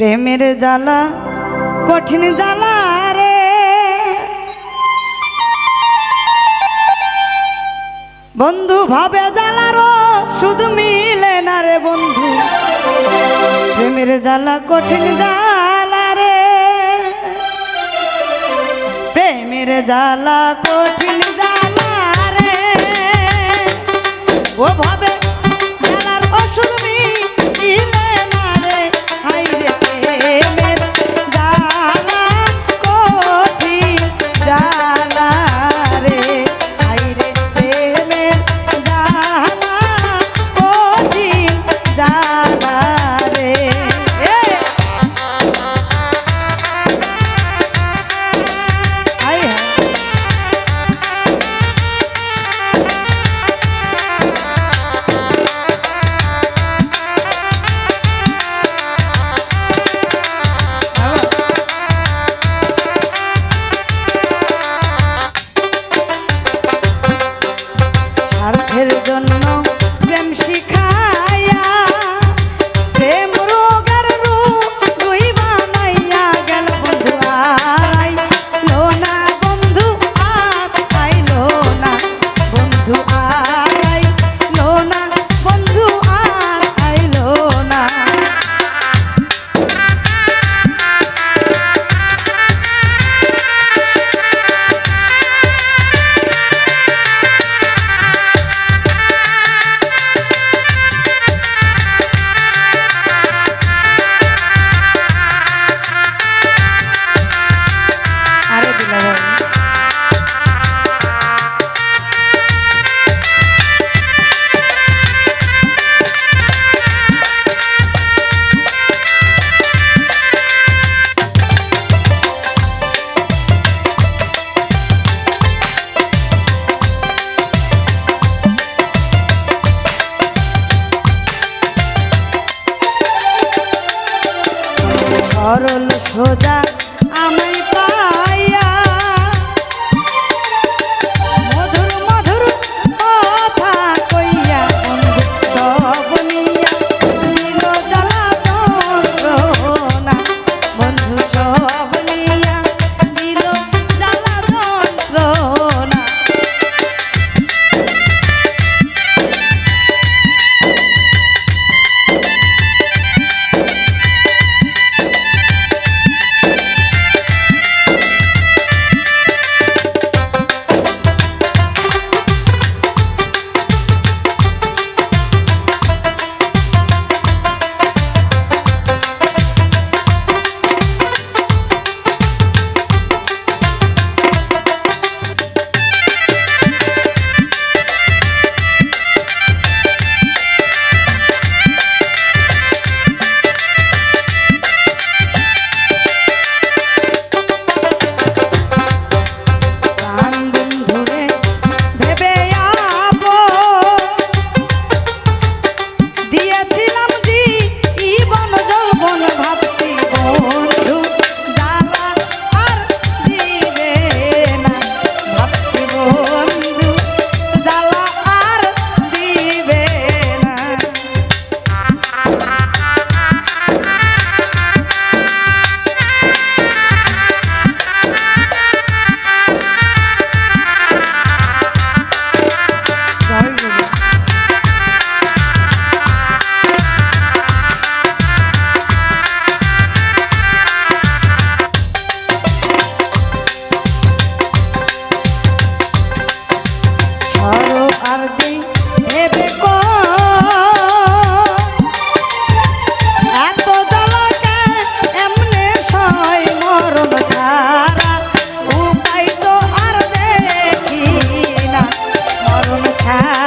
প্রেমের জ্বালা, কঠিন জ্বালা রে। বন্ধু ভাবে জ্বালারও শুধু মিলে না রে বন্ধু। প্রেমের জ্বালা, কঠিন জ্বালা রে। প্রেমের জ্বালা, কঠিন জ্বালা রে। ও ভাবে সরল সোজা হ্যাঁ